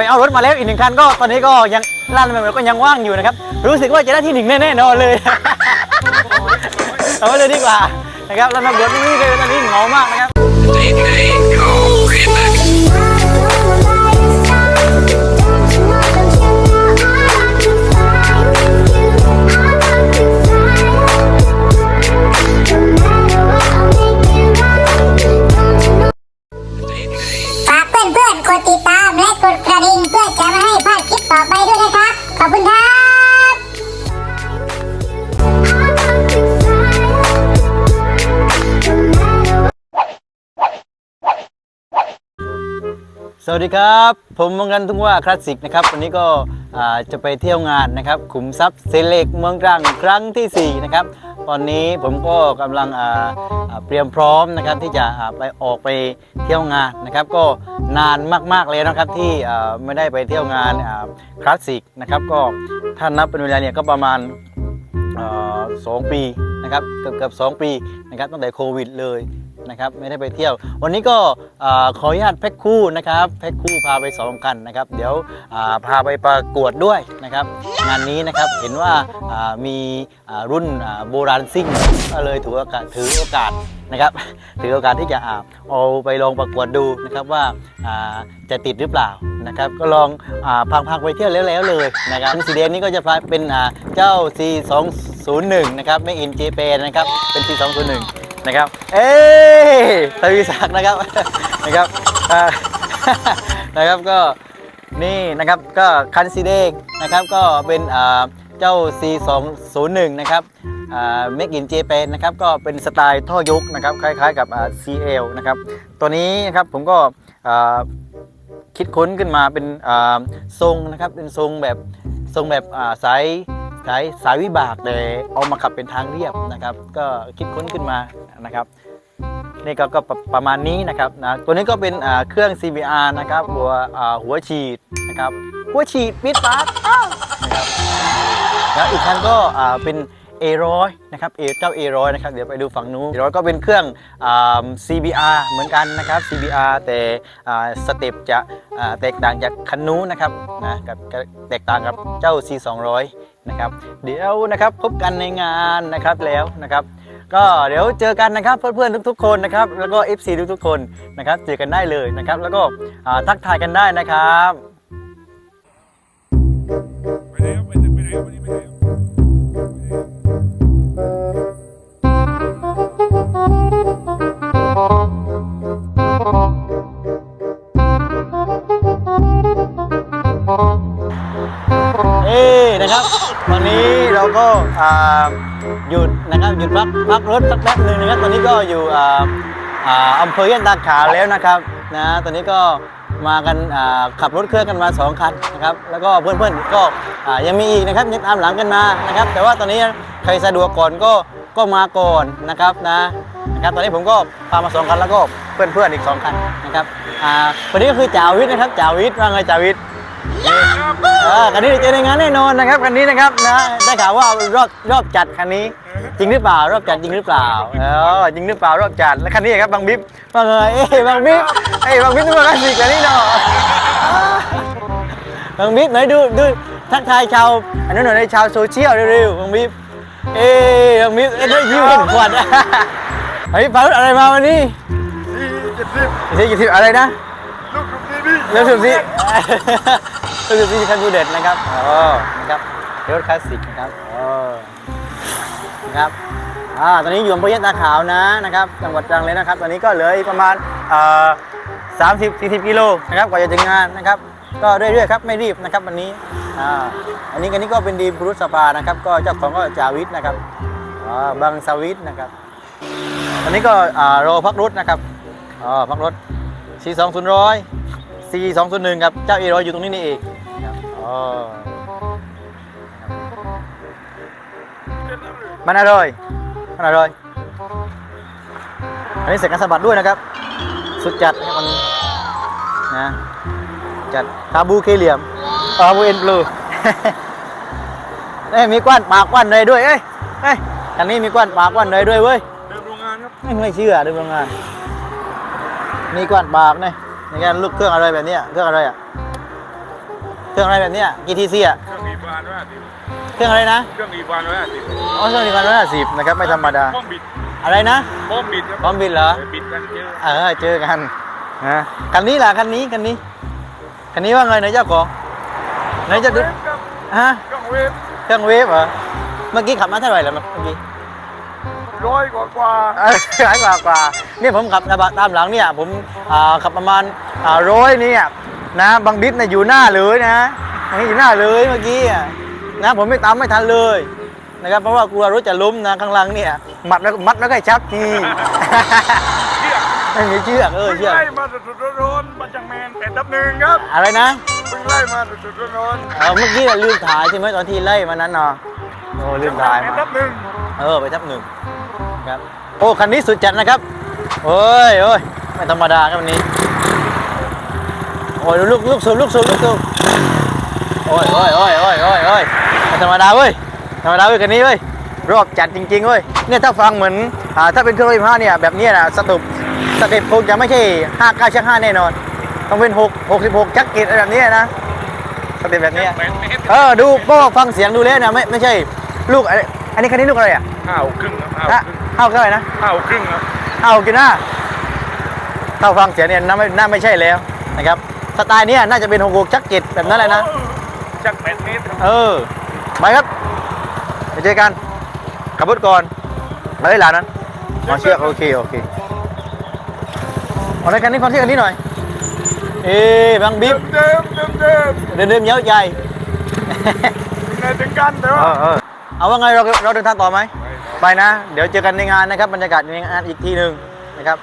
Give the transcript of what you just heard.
ไปเอารถมาแล้วอีกหนึ่งคันก็ตอนนี้ก็ยังลานใหม่ๆก็ยังว่างอยู่นะครับ รู้สึกว่าจะได้ที่หนึ่งแน่ๆนอนเลย เอาไปเลยดีกว่านะครับแล้วนักบวชนี่เลยตอนนี้เหงามากนะครับ สวัสดีครับ ผมมังกันทุ่งว่าคลาสสิกนะครับวันนี้ก็จะไปเที่ยวงานนะครับขุมทรัพย์เซเล็กเมืองตรังครั้งที่4นะครับตอนนี้ผมก็กำลังเตรียมพร้อมนะครับที่จะไปออกไปเที่ยวงานนะครับ ก็นานมากๆเลยนะครับที่ไม่ได้ไปเที่ยวงานคลาสสิกนะครับก็ถ้านับเป็นเวลาเนี่ยก็ประมาณสองปีนะครับเกือบเกือบสองปีนะครับตั้งแต่โควิดเลย นะครับไม่ได้ไปเที่ยว วันนี้ก็ขออนุญาตแพ็คคู่นะครับแพ็คคู่พาไปสองคันนะครับ เดี๋ยวพาไปประกวดด้วยนะครับ งานนี้นะครับเห็นว่ามีรุ่นโบราณซิ่งก็เลยถือโอกาสถือโอกาสนะครับถือโอกาสที่จะเอาไปลองประกวดดูนะครับว่าจะติดหรือเปล่านะครับก็ลองอาพังๆไปเที่ยวแล้วๆเลยนะครับสีแดงนี้ก็จะเป็นเจ้า C201 นะครับไม่อินเจเปนะครับเป็น C201 นะครับ เอ้ทวีศักดิ์นะครับนะครับนะครับก็นี่นะครับก็คันสีแดงนะครับก็เป็นเจ้า C201 นะครับอ่า Make in Japan นะครับก็เป็นสไตล์ท่อยกนะครับคล้ายๆกับ CL นะครับตัวนี้นะครับผมก็คิดค้นขึ้นมาเป็นทรงนะครับเป็นทรงแบบทรงแบบสาย สายสายวิบากแต่เอามาขับเป็นทางเรียบนะครับ ก็คิดค้นขึ้นมานะครับนี่ก็ก็ประประมาณนี้นะครับนะตัวนี้ก็เป็นเครื่อง CBR นะครับหัวหัวฉีดนะครับหัวฉีดปิดปาร์ตนะครับแล้วอีกคันก็เป็น A100 นะครับ A เจ้า A100 นะครับเดี๋ยวไปดูฝั่งนู้น A100 ก็เป็นเครื่อง CBR เหมือนกันนะครับ CBR แต่สเต็ปจะแตกต่างจากคันนู้นนะครับนะกับแตกต่างกับเจ้า C200 นะครับ เดี๋ยวนะครับพบกันในงานนะครับแล้วนะครับ ก็เดี๋ยวเจอกันนะครับเพื่อนๆทุกๆคนนะครับ แล้วก็ FC ทุกๆคนนะครับ เจอกันได้เลยนะครับ แล้วก็อ่าทักทายกันได้นะครับไปไหนครับไปไหนไปไหนวันนี้ไปไหนครับเอ้ นะครับตอนนี้เราก็หยุดนะครับหยุดพักพักรถสักแป๊บหนึ่งนะครับตอนนี้ก็อยู่อ่าอำเภอย่านตาขาแล้วนะครับนะตอนนี้ก็มากันขับรถเครื่องกันมาสองคันนะครับแล้วก็เพื่อนๆก็ยังมีอีกนะครับยังตามหลังกันมานะครับ แต่ว่าตอนนี้ใครสะดวกก่อนก็ก็มาก่อนนะครับนะนะครับตอนนี้ผมก็พามาสองคันแล้วก็เพื่อนๆอีกสองคันนะครับอ่าคนนี้ก็คือจ่าวิทย์นะครับจ่าวิทย์ว่าไงจ่าวิทย์ อ่าคันนี้เจอในงานแน่นอนนะครับคันนี้นะครับนะได้ข่าวว่ารอบรอบจัดคันนี้ จริงหรือเปล่ารอบจัดจริงหรือเปล่าเออจริงหรือเปล่ารอบจัดแล้วคันนี้ครับบางบิ๊บว่าไงเอ้ยบางบิ๊บเอ้ยบางบิ๊บนี่มันคลาสสิกแล้วนี่เนาะบางบิ๊บไหนดูดูทักทายชาวอันนั้นหน่อยในชาวโซเชียลเร็วๆบางบิ๊บเอ้ยบางบิ๊บเอ้ยได้ยิ้มเห็นขวัญเฮ้ยพารุษอะไรมาวันนี้นี่เจ็ดสิบนี่กี่สิบอะไรนะลูกกรุ๊ปนี้พี่เรื่องสุดที่ ก็คือที่คันบูเด็ดนะครับอ๋อนะครับรถคลาสสิกนะครับอ๋อนะครับอ่าตอนนี้อยู่อำเภอยะตาขาวนะนะครับจังหวัดตรังเลยนะครับ ตอนนี้ก็เหลืออีกประมาณเอ่อสามสิบสี่สิบกิโลนะครับกว่าจะถึงงานนะครับ ก็เรื่อยๆครับไม่รีบนะครับวันนี้อ่าอันนี้อันนี้ก็เป็นดีมพรุษสภานะครับ ก็เจ้าของก็จาวิทนะครับอ่าบางสวิทนะครับตอนนี้ก็อ่ารอพักรถนะครับอ๋อพักรถ C 2 0 0 C 2 0 1ครับเจ้าเอรอยอยู่ตรงนี้นี่เองครับอ๋อ มันอร่อย มันอร่อย อันนี้เสร็จการสะบัดด้วยนะครับ สุดจัดนะครับวันนี้นะจัดคาบูเคเหลี่ยมคาบูเอ็นบลูเอ้ยมีกว้านปากกว้านเลยด้วยเอ้ยเอ้ยอันนี้มีกว้านปากกว้านเลยด้วยเว้ยเดิมโรงงานครับไม่ไม่เชื่อดูโรงงาน มีกวาดบากเนี่ยในการลูกเครื่องอะไรแบบเนี้ยเครื่องอะไรอะ เครื่องอะไรแบบเนี้ยกี่ทีซีอะ เครื่องอีวานร้อยห้าสิบเครื่องอะไรนะ เครื่องอีวานร้อยห้าสิบอ๋อเครื่องนี้พันร้อยห้าสิบนะครับ ไม่ธรรมดาพร้อมบิดอะไรนะพร้อมบิดครับพร้อมบิดเหรอ บิดกันเจอเออ เจอกันนะคันนี้ล่ะคันนี้คันนี้ คันนี้ว่าไงไหนเจ้าของไหนจะดูเวฟครับฮะ เครื่องเวฟเครื่องเวฟเหรอ เมื่อกี้ขับมาเท่าไหร่แล้วเมื่อกี้ ร้อยกว่ากว่าเอ้ยหลายกว่ากว่าเนี่ยผมขับกระบะตามหลังเนี่ยผมอ่าขับประมาณอ่าร้อยเนี่ย นะ บางบิ๊กเนี่ยอยู่หน้าเลยนะนี่อยู่หน้าเลยเมื่อกี้อะนะผมไม่ตามไม่ทันเลยนะครับเพราะว่ากลัวรถจะล้มนะข้างหลังเนี่ยมัดแล้วมัดแล้วก็ให้ชักทีเชือกไม่มีเชือกเออเพิ่งเชือกไล่มาสุดๆร้อนๆมาจากแมนแต่ดับหนึ่งครับ อะไรนะเพิ่งไล่มาสุดๆร้อนเออเมื่อกี้เราลืมถ่ายใช่ไหมตอนที่ไล่มานั้นเนาะโอ้ๆลืมถ่ายแต่มาดับหนึ่งเออไปทับหนึ่งครับโอ้คันนี้สุดจัดนะครับโอ้ยโอ้ยไม่ธรรมดาครับวันนี้ โอ้ยดูลูกลูกสูบลูกสูบลูกสูบโอ้ยโอ้ยโอ้ยโอ้ยโอ้ยโอ้ยไม่ธรรมดาเว้ยธรรมดาเว้ยคันนี้เว้ยรอบจัดจริงๆเว้ยเนี่ยถ้าฟังเหมือนอ่าถ้าเป็นเครื่องรถไฟฟ้าเนี่ยแบบเนี้ยนะสตุปสเต็ปคงจะไม่ใช่ห้าเก้าชักห้าแน่นอน ต้องเป็นหกหกสิบหกชักกิจอะไรแบบเนี้ยนะสเต็ปแบบเนี้ยแปดเมตรเออดูก็ฟังเสียงดูแล้วนะไม่ไม่ใช่ลูกอะไรอันนี้คันนี้ลูกอะไรอะห้าหกครึ่งครับห้าหฮะกครึ่งเข้าเท่าไหร่นะห้าหกครึ่งครับเข้ากินหน้าเข้าฟังเสียงเนี่ยน่าไม่น่าไม่ใช่แล้วนะครับ สไตล์เนี้ยน่าจะเป็นหกหกชักเจ็ดแบบนั้นแหละนะจากแปดเมตรครับเออไปครับไปเจอกันขับรถก่อนไปเลยหลานนั้นมาเชือกโอเคโอเคเอาในกันนี้ฟังเสียงกันนี้หน่อย เอ๊บางบิ๊บเดิมเดิมเดิมเดินเดินเย้าใจในถึงกันแต่เอว่าอเออเอาว่าไงเราเราเดินทางต่อไหมไปนะ เดี๋ยวเจอกันในงานนะครับบรรยากาศในงานอีกทีหนึ่งนะครับ